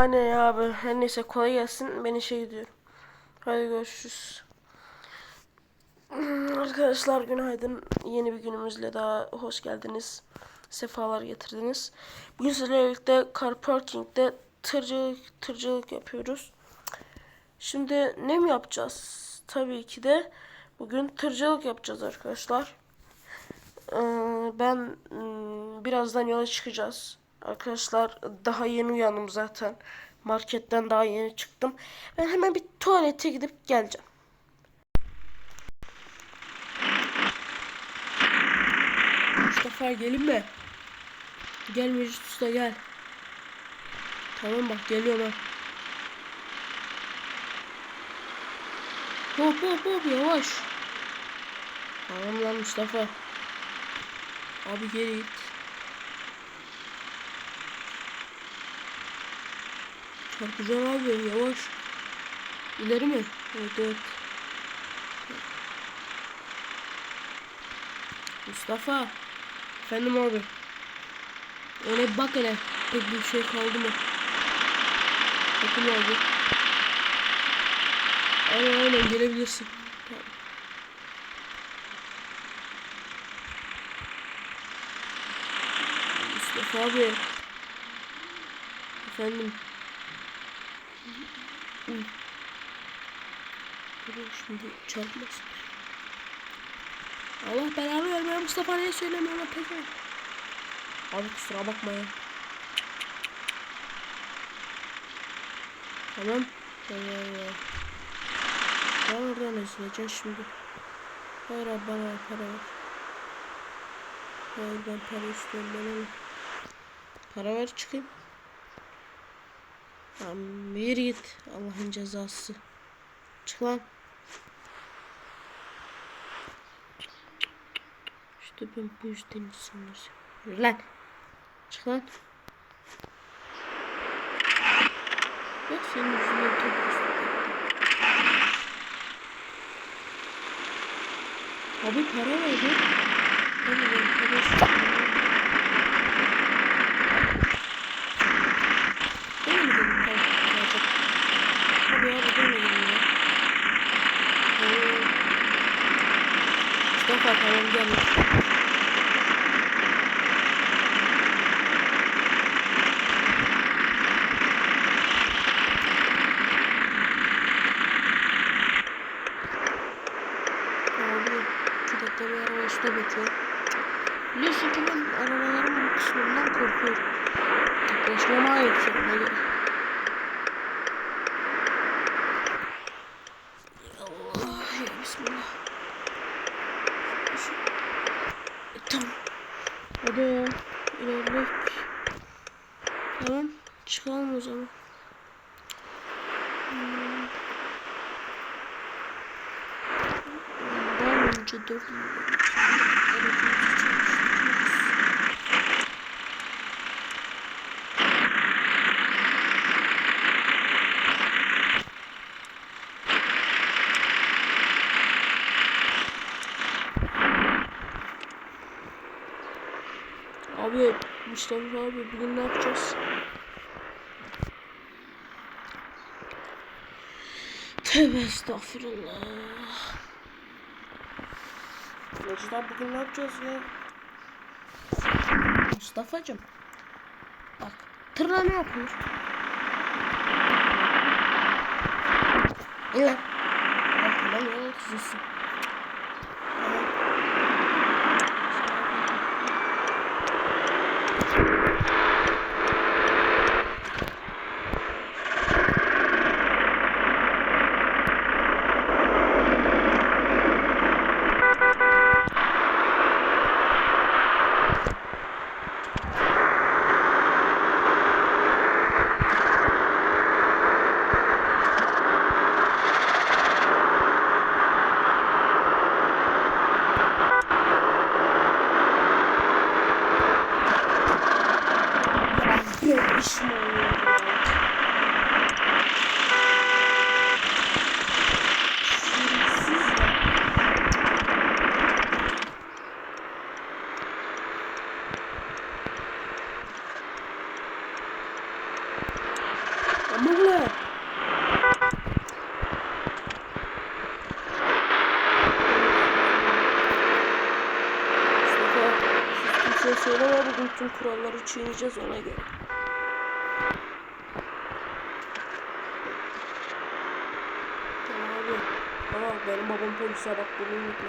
Aynen ya abi. Her neyse kolay gelsin. Ben işe gidiyorum. Hadi görüşürüz. Hmm, Arkadaşlar günaydın. Yeni bir günümüzle daha hoş geldiniz. Sefalar getirdiniz. Bugün sizlerle birlikte car parking'de tırcılık, tırcılık yapıyoruz. Şimdi ne mi yapacağız? Tabii ki de bugün tırcılık yapacağız arkadaşlar. Ee, ben hmm, birazdan yola çıkacağız. Arkadaşlar daha yeni uyandım zaten. Marketten daha yeni çıktım. Ben hemen bir tuvalete gidip geleceğim. Mustafa gelin mi? Gel Mecit Usta gel. Tamam bak geliyorum ha. Hop hop hop yavaş. Tamam lan Mustafa. Abi geri git. Çarpacağım abi yavaş. İleri mi? Evet evet. Mustafa. Efendim abi. Bir bak hele. Pek bir şey kaldı mı? Bakın abi. Aynen aynen gelebilirsin. Tamam. Mustafa abi. Efendim. Dur şimdi çarpmasın. Allah belanı vermeye Mustafa niye söylemiyor lan peki? Abi kusura bakma ya. Tamam. Ben oradan ezileceğim şimdi. Hayır bana para ver. Hayır ben para istiyorum ben. Para ver çıkayım. Tamam bir git. Allah'ın cezası. Çık lan. İşte ben bu yüzden. Yürü lan. Çık lan. Bak senin yüzünden tek Abi para verdi. Hadi ben para istiyorum. Değil mi dedim para verecek. Abi abi demedim ya. Tamam. Araba işte bekliyor. Biliyorsun ki ben arabaların bu kısmından korkuyorum. Yaklaşmama ait ona göre. Allah ya bismillah. Şu- E, Tamam. Hadi ya. İlerledik. Tamam. Çıkalım o zaman. Hmm. Var mı önce dört Aracımızı çalıştırıyoruz. Abi Mustafa abi bugün ne yapacağız? Tövbe estağfurullah. Abi bugün ne yapacağız ya? Mustafa'cım. Bak tırla ne yapıyor? İyi lan. Bak tamam ya kızısın. iş mi oluyor? söyleme bugün tüm kuralları çiğneyeceğiz ona göre. Benim babam polise bak bunu unutma.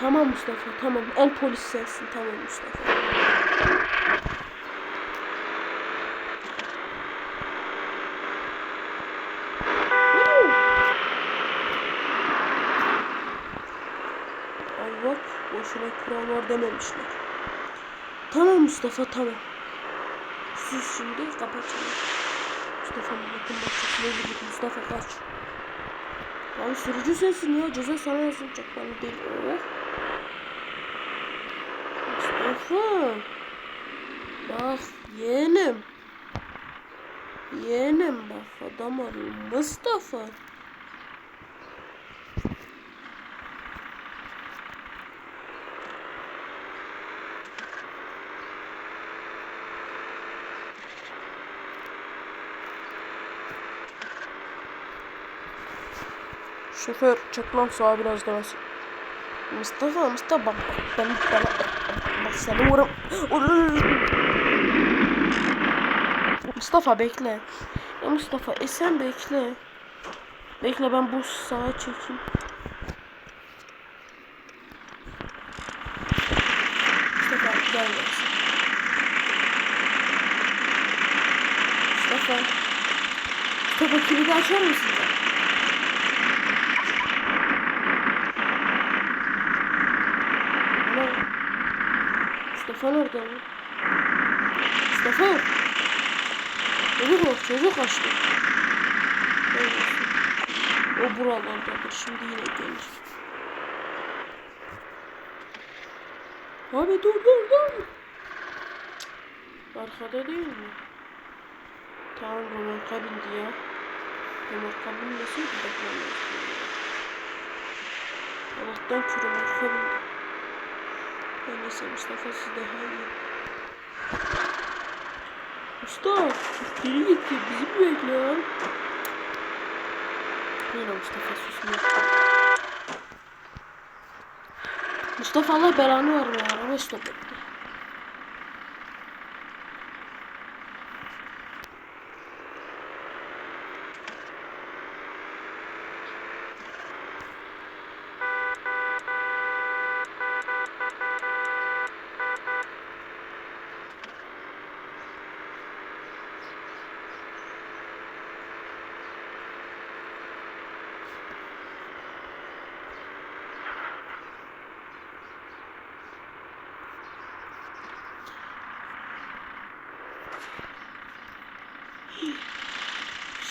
Tamam Mustafa tamam en polis sensin tamam Mustafa. Bak boşuna kural var dememişler. Tamam Mustafa tamam. Siz şimdi kapatın. Mustafa milletin bahçesine gidip Mustafa kaç. Abi sürücü sensin ya ceza sana yazılacak bana değil. Oh. Mustafa. Bak yeğenim. Yeğenim bak adam arıyor. Mustafa. Şoför çek lan sağa biraz daha. Mustafa Mustafa bak ben bana bak seni vururum. Mustafa bekle. Ya Mustafa e sen bekle. Bekle ben bu sağa çekeyim. Mustafa gel. Mustafa. Mustafa kilidi açar mısın sen? Alo. Mustafa nerede lan? Mustafa. Çocuk yok, çocuk açtı. O buralardadır, şimdi yine gelir. Abi dur dur dur. Arkada değil mi? Tamam Romarka bindi ya. Romarka binmesin ki beklemez. Allah'tan ki Romarka bindi. Ben neyse Mustafa siz daha iyi. Mustafa geri gitti bizi mi bekliyor? Yine Mustafa susmuyor. Mustafa Allah belanı vermiyor araba stop etti.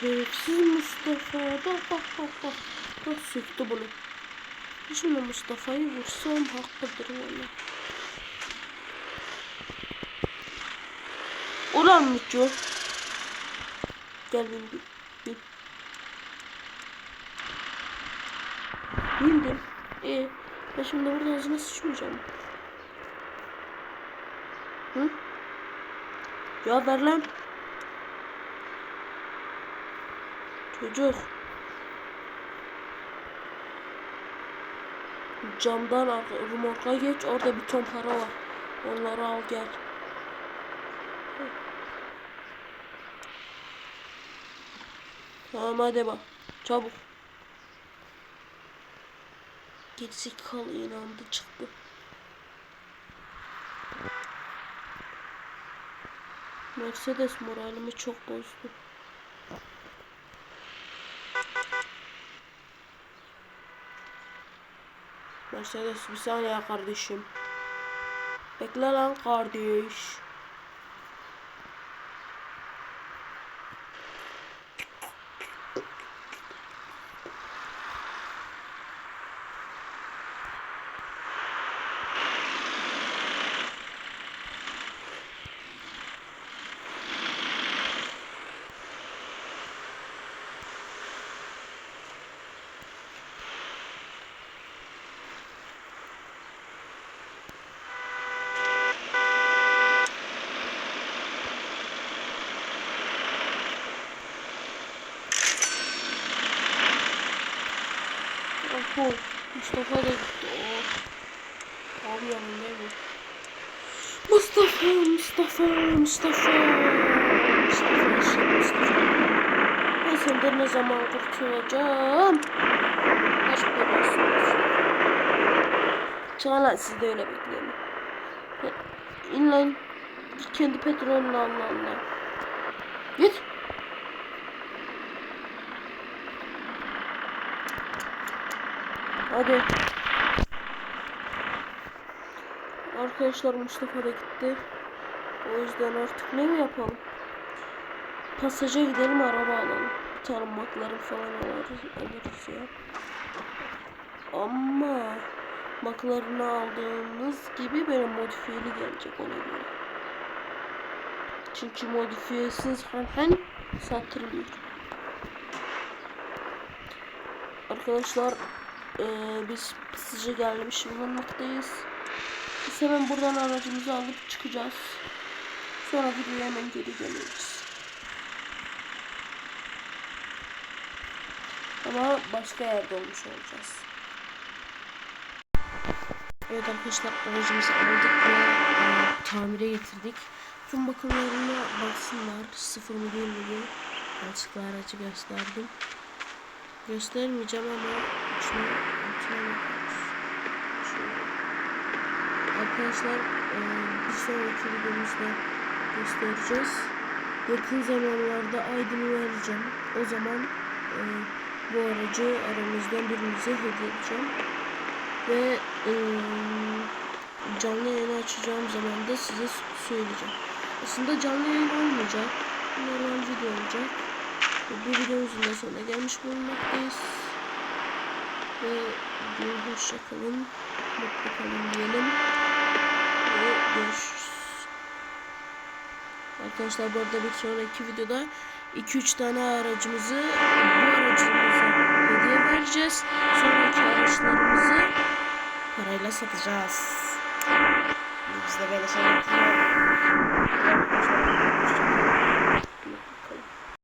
Şerefsiz Mustafa. Bak bak bak bak. Bak söktü bunu. Şimdi Mustafa'yı vursam hakkıdır valla. Ulan Mücü. Gel bin bin. bin. Bindim. Ee, ben şimdi burada ağzına sıçmayacağım. Hı? Ya ver lan. Çocuk. Camdan rumorka geç orada bir ton para var. Onları al gel. Tamam hadi bak. Çabuk. Gerizekalı inandı çıktı. Mercedes moralimi çok bozdu. Mercedes bir saniye kardeşim. Bekle lan kardeş. Mustafa da gitti. Oh. Abi yanındayım. Mustafa, Mustafa, Mustafa. Mustafa, şey, Mustafa. Ben senden ne zaman kurtulacağım? Aşk belası. Çağla siz de öyle bekleyin. İn lan. Git kendi petrolünü al lan lan. Git. Hadi. Arkadaşlar Mustafa da gitti. O yüzden artık ne mi yapalım? Pasaja gidelim araba alalım. Bir tane makları falan alırız, alırız ya. Ama maklarını aldığımız gibi böyle modifiyeli gelecek ona göre. Çünkü modifiyesiz herhen satılıyor. Arkadaşlar eee, biz pısıcı gelmiş bulunmaktayız. Biz hemen buradan aracımızı alıp çıkacağız. Sonra videoya hemen geri döneceğiz. Ama başka yerde olmuş olacağız. Evet arkadaşlar aracımızı aldık ve e, tamire getirdik. Tüm bakımlarına baksınlar. Sıfır mı değil mi diye açıkla aracı gösterdim. Göstermeyeceğim ama Şöyle. Arkadaşlar e, bir sonraki videomuzda göstereceğiz. Yakın zamanlarda Aydın'ı vereceğim. O zaman e, bu aracı aramızdan birimize hediye edeceğim. Ve e, canlı yayını açacağım zaman da size söyleyeceğim. Aslında canlı yayın olmayacak. Normal video olacak. Bu videomuzun da sonuna gelmiş bulunmaktayız. Ve bir hoşça kalın. Mutlu kalın diyelim. Ve görüşürüz. Arkadaşlar bu arada bir sonraki videoda 2-3 tane aracımızı bu aracımıza hediye vereceğiz. Sonraki araçlarımızı parayla satacağız. Biz de böyle şeyler yapıyoruz.